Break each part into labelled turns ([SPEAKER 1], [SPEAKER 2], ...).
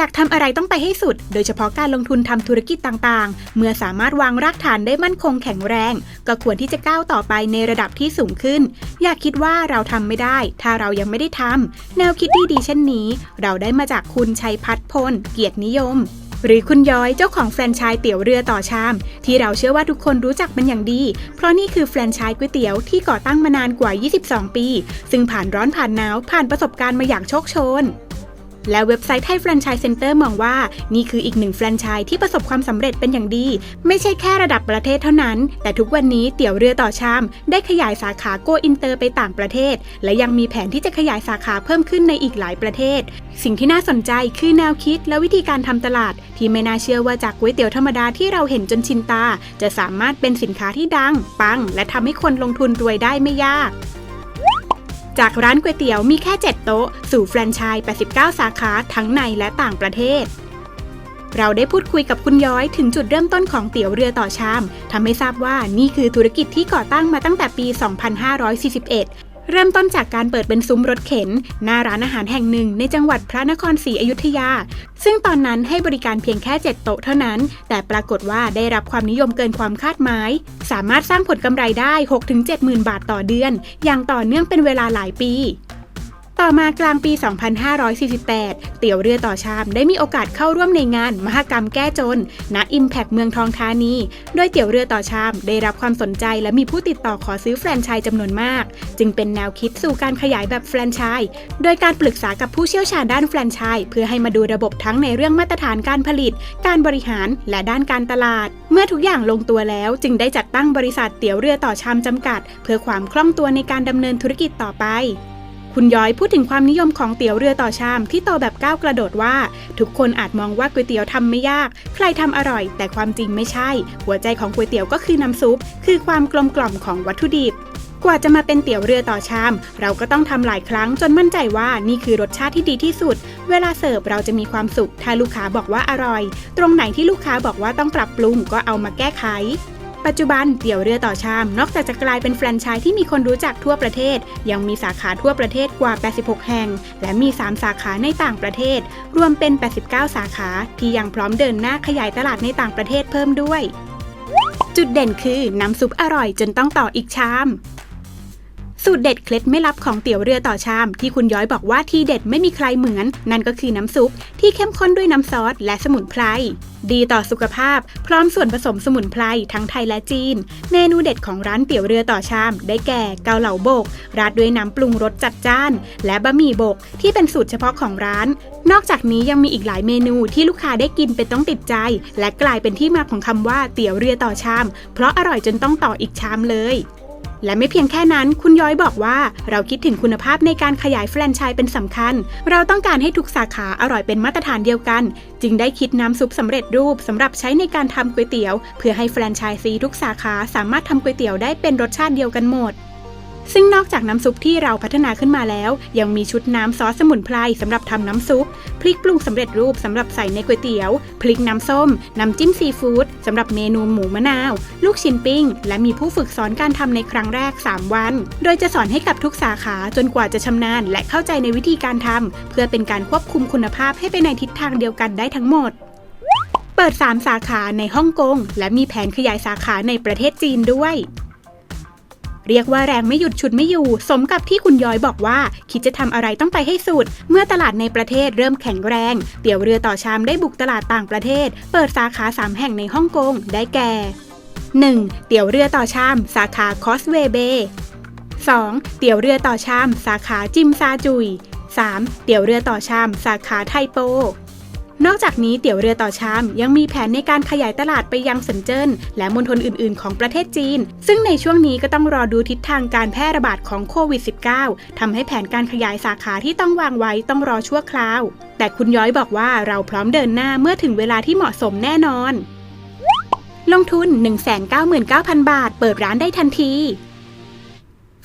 [SPEAKER 1] อยากทำอะไรต้องไปให้สุด โดยเฉพาะการลงทุนทำธุรกิจต่างๆ เมื่อสามารถวางรากฐานได้มั่นคงแข็งแรง ก็ควรที่จะก้าวต่อไปในระดับที่สูงขึ้น อย่าคิดว่าเราทำไม่ได้ ถ้าเรายังไม่ได้ทำแนวคิดที่ดีเช่นนี้ เราได้มาจากคุณชัยพัฒน์พล เกียรตินิยมหรือคุณย้อยเจ้าของแฟรนไชส์เตี๋ยวเรือต่อชาม ที่เราเชื่อว่าทุกคนรู้จักเป็นอย่างดี เพราะนี่คือแฟรนไชส์ก๋วยเตี๋ยวที่ก่อตั้งมานานกว่า 22 ปี ซึ่งผ่านร้อนผ่านหนาวผ่านประสบการณ์มาอย่างโชคโชน และเว็บไซต์ไทยแฟรนไชส์เซ็นเตอร์มองว่า นี่คืออีกหนึ่งแฟรนไชส์ที่ประสบความสำเร็จเป็นอย่างดี ไม่ใช่แค่ระดับประเทศเท่านั้น แต่ทุกวันนี้เตี๋ยวเรือต่อชาม ได้ขยายสาขาโกอินเตอร์ไปต่างประเทศ และยังมีแผนที่จะขยายสาขาเพิ่มขึ้นในอีกหลายประเทศ สิ่งที่น่าสนใจคือแนวคิดและวิธีการทำตลาด ที่ไม่น่าเชื่อว่าจากก๋วยเตี๋ยวธรรมดาที่เราเห็นจนชินตา จะสามารถเป็นสินค้าที่ดัง ปัง และทำให้คนลงทุนรวยได้ไม่ยาก จากร้านก๋วยเตี๋ยวมีแค่ 7 โต๊ะ สู่แฟรนไชส์ 89 สาขาทั้งในและต่างประเทศ เราได้พูดคุยกับคุณย้อยถึงจุดเริ่มต้นของเตี๋ยวเรือต่อชามทำให้ทราบว่านี่คือธุรกิจที่ก่อตั้งมาตั้งแต่ปี 2541 เริ่มต้นจากการเปิดเป็นซุ้มรถเข็น หน้าร้านอาหารแห่งหนึ่งในจังหวัดพระนครศรีอยุธยา ซึ่งตอนนั้นให้บริการเพียงแค่ 7 โต๊ะเท่านั้น แต่ปรากฏว่าได้รับความนิยมเกินความคาดหมาย สามารถสร้างผลกำไรได้ 6-7หมื่นบาทต่อเดือน อย่างต่อเนื่องเป็นเวลาหลายปี ต่อมากลางปี 2548 เตี๋ยวเรือต่อชามได้มีโอกาสเข้าร่วมในงานมหกรรมแก้จนณ Impact เมืองทองธานี โดยเตี๋ยวเรือต่อชามได้รับความสนใจและมีผู้ติดต่อขอซื้อแฟรนไชส์จำนวนมาก จึงเป็นแนวคิดสู่การขยายแบบแฟรนไชส์โดยการปรึกษากับผู้เชี่ยวชาญด้านแฟรนไชส์เพื่อให้มาดูระบบทั้งในเรื่องมาตรฐานการผลิต การบริหารและด้านการตลาด เมื่อทุกอย่างลงตัวแล้วจึงได้จัดตั้งบริษัทเตี๋ยวเรือต่อชามจำกัด เพื่อความคล่องตัวในการดำเนินธุรกิจต่อไป คุณย้อยพูดถึงความนิยมของเตี๋ยวเรือต่อชามที่โตแบบก้าวกระโดดว่า ทุกคนอาจมองว่าก๋วยเตี๋ยวทำไม่ยาก ใครทำอร่อย แต่ความจริงไม่ใช่ หัวใจของก๋วยเตี๋ยวก็คือน้ำซุป คือความกลมกล่อมของวัตถุดิบกว่าจะมาเป็นเตี๋ยวเรือต่อชาม เราก็ต้องทำหลายครั้งจนมั่นใจว่านี่คือรสชาติที่ดีที่สุด เวลาเสิร์ฟเราจะมีความสุข ถ้าลูกค้าบอกว่าอร่อย ตรงไหนที่ลูกค้าบอกว่าต้องปรับปรุงก็เอามาแก้ไข ปัจจุบันเตี๋ยวเรือต่อชาม นอกจากจะกลายเป็นแฟรนไชส์ที่มีคนรู้จักทั่วประเทศ ยังมีสาขาทั่วประเทศกว่า 86 แห่ง และมี 3 สาขาในต่างประเทศ รวมเป็น 89 สาขา ที่ยังพร้อมเดินหน้าขยายตลาดในต่างประเทศเพิ่มด้วย จุดเด่นคือน้ำซุปอร่อยจนต้องต่ออีกชามสูตรเด็ดเคล็ดไม่ลับของเตี๋ยวเรือต่อชาม ที่คุณย้อยบอกว่าที่เด็ดไม่มีใครเหมือน นั่นก็คือน้ำซุปที่เข้มข้นด้วยน้ำซอสและสมุนไพร ดีต่อสุขภาพ พร้อมส่วนผสมสมุนไพรทั้งไทยและจีน เมนูเด็ดของร้านเตี๋ยวเรือต่อชาม ได้แก่เกาเหลาโบก ราดด้วยน้ำปรุงรสจัดจ้าน และบะหมี่โบกที่เป็นสูตรเฉพาะของร้าน นอกจากนี้ยังมีอีกหลายเมนูที่ลูกค้าได้กินเป็นต้องติดใจ และกลายเป็นที่มาของคำว่าเตี๋ยวเรือต่อชาม เพราะอร่อยจนต้องต่ออีกชามเลย และไม่เพียงแค่นั้นคุณย้อยบอกว่าเราคิดถึงคุณภาพในการขยายแฟรนไชส์เป็นสำคัญ เราต้องการให้ทุกสาขาอร่อยเป็นมาตรฐานเดียวกัน จึงได้คิดน้ำซุปสำเร็จรูปสำหรับใช้ในการทำก๋วยเตี๋ยว เพื่อให้แฟรนไชส์ซีทุกสาขาสามารถทำก๋วยเตี๋ยวได้เป็นรสชาติเดียวกันหมด ซึ่งนอกจากน้ำซุปที่เราพัฒนาขึ้นมาแล้ว ยังมีชุดน้ำซอสสมุนไพรสำหรับทำน้ำซุป พริกปรุงสำเร็จรูปสำหรับใส่ในก๋วยเตี๋ยว พริกน้ำส้ม น้ำจิ้มซีฟู้ดสำหรับเมนูหมูมะนาว ลูกชิ้นปิ้ง และมีผู้ฝึกสอนการทำในครั้งแรก 3 วัน โดยจะสอนให้กับทุกสาขาจนกว่าจะชำนาญและเข้าใจในวิธีการทำเพื่อเป็นการควบคุมคุณภาพให้ไปในทิศทางเดียวกันได้ทั้งหมดเปิด 3 สาขาในฮ่องกง และมีแผนขยายสาขาในประเทศจีนด้วย เรียกว่าแรงไม่หยุดฉุดไม่อยู่ สมกับที่คุณย้อยบอกว่า คิดจะทำอะไรต้องไปให้สุด เมื่อตลาดในประเทศเริ่มแข็งแรง เตี๋ยวเรือต่อชามได้บุกตลาดต่างประเทศ เปิดสาขา 3 แห่งในฮ่องกงได้แก่ 1. เตี๋ยวเรือต่อชาม สาขาคอสเวเบ 2. เตี๋ยวเรือต่อชาม สาขาจิมซาจุย 3. เตี๋ยวเรือต่อชาม สาขาไทโป นอกจากนี้เตี๋ยวเรือต่อชามยังมีแผนในการขยายตลาดไปยังเซินเจิ้น และมณฑลอื่น ๆ ของประเทศจีน ซึ่งในช่วงนี้ก็ต้องรอดูทิศทางการแพร่ระบาดของโควิด -19 ทำให้แผนการขยายสาขาที่ต้องวางไว้ต้องรอชั่วคราว แต่คุณย้อยบอกว่าเราพร้อมเดินหน้าเมื่อถึงเวลาที่เหมาะสมแน่นอน ลงทุน 199,000 บาท เปิดร้านได้ทันที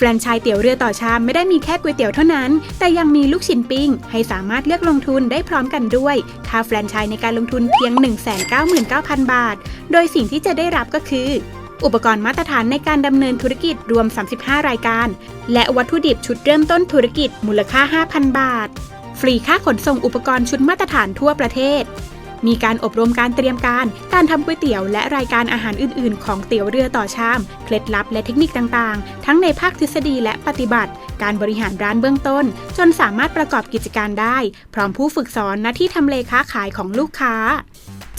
[SPEAKER 1] แฟรนไชส์เตี๋ยวเรือต่อชามไม่ได้มีแค่ก๋วยเตี๋ยวเท่านั้น แต่ยังมีลูกชิ้นปิ้ง ให้สามารถเลือกลงทุนได้พร้อมกันด้วย ค่าแฟรนไชส์ในการลงทุนเพียง 199,000 บาท โดยสิ่งที่จะได้รับก็คือ อุปกรณ์มาตรฐานในการดำเนินธุรกิจรวม 35 รายการ และวัตถุดิบชุดเริ่มต้นธุรกิจมูลค่า 5,000 บาท ฟรีค่าขนส่งอุปกรณ์ชุดมาตรฐานทั่วประเทศ มีการอบรมการเตรียมการ การทำก๋วยเตี๋ยวและรายการอาหารอื่น ๆ ของเตี๋ยวเรือต่อชาม เคล็ดลับและเทคนิคต่าง ๆ ทั้งในภาคทฤษฎีและปฏิบัติ การบริหารร้านเบื้องต้น จนสามารถประกอบกิจการได้ พร้อมผู้ฝึกสอนหน้าที่ทำเลค้าขายของลูกค้า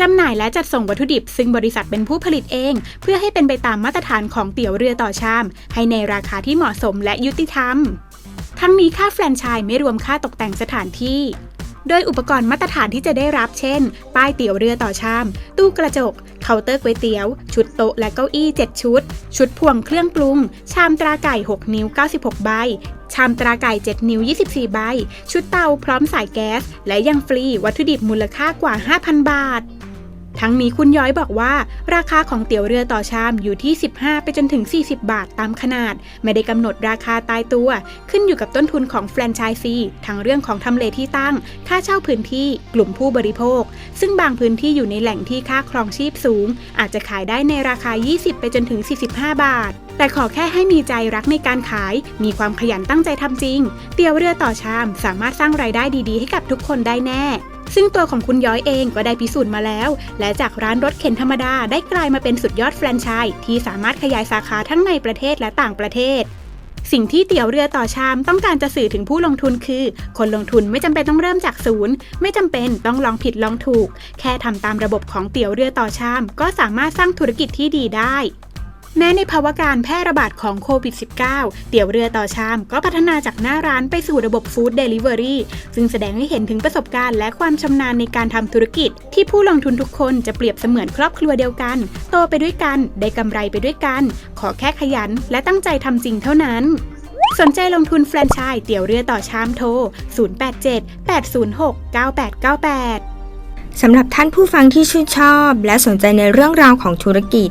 [SPEAKER 1] จำหน่ายและจัดส่งวัตถุดิบ ซึ่งบริษัทเป็นผู้ผลิตเอง เพื่อให้เป็นไปตามมาตรฐานของเตี๋ยวเรือต่อชาม ให้ในราคาที่เหมาะสมและยุติธรรม ทั้งนี้ค่าแฟรนไชส์ไม่รวมค่าตกแต่งสถานที่ โดยอุปกรณ์มาตรฐานที่จะได้รับเช่น ป้ายเตี๋ยวเรือต่อชาม ตู้กระจก เคาน์เตอร์ก๋วยเตี๋ยว ชุดโต๊ะและเก้าอี้ 7 ชุด ชุดพวงเครื่องปรุง ชามตราไก่ 6 นิ้ว 96 ใบ ชามตราไก่ 7 นิ้ว 24 ใบ ชุดเตาพร้อมสายแก๊ส และยังฟรีวัตถุดิบมูลค่ากว่า 5,000 บาท ทั้งนี้คุณย้อยบอกว่า ราคาของเตี๋ยวเรือต่อชามอยู่ที่ 15 ไปจนถึง 40 บาทตามขนาด ไม่ได้กำหนดราคาตายตัว ขึ้นอยู่กับต้นทุนของแฟรนไชส์ซีทั้งเรื่องของทำเลที่ตั้ง ค่าเช่าพื้นที่กลุ่มผู้บริโภค ซึ่งบางพื้นที่อยู่ในแหล่งที่ค่าครองชีพสูง อาจจะขายได้ในราคา 20 ไปจนถึง 45 บาทแต่ขอแค่ให้มีใจรักในการขาย มีความขยันตั้งใจทำจริง เตี๋ยวเรือต่อชามสามารถสร้างรายได้ดีๆ ให้กับทุกคนได้แน่ ซึ่งตัวของคุณย้อยเองก็ได้พิสูจน์มาแล้ว และจากร้านรถเข็นธรรมดาได้กลายมาเป็นสุดยอดแฟรนไชส์ที่สามารถขยายสาขาทั้งในประเทศและต่างประเทศสิ่งที่เตี๋ยวเรือต่อชามต้องการจะสื่อถึงผู้ลงทุนคือ คนลงทุนไม่จำเป็นต้องเริ่มจากศูนย์ ไม่จำเป็นต้องลองผิดลองถูก แค่ทำตามระบบของเตี๋ยวเรือต่อชาม ก็สามารถสร้างธุรกิจที่ดีได้ แม้ในภาวะการแพร่ระบาดของโควิด -19 เตี๋ยวเรือต่อชามก็พัฒนาจากหน้าร้านไปสู่ระบบฟู้ดเดลิเวอรี่ซึ่งแสดงให้เห็นถึงประสบการณ์และความชำนาญในการทำธุรกิจ ที่ผู้ลงทุนทุกคนจะเปรียบเสมือนครอบครัวเดียวกัน โตไปด้วยกัน ได้กำไรไปด้วยกัน ขอแค่ขยัน และตั้งใจทำจริงเท่านั้นสนใจลงทุนแฟรนไชส์เตี๋ยวเรือต่อชามโทร 087 806 9898
[SPEAKER 2] สำหรับท่านผู้ฟังที่ชื่นชอบ และสนใจในเรื่องราวของธุรกิจ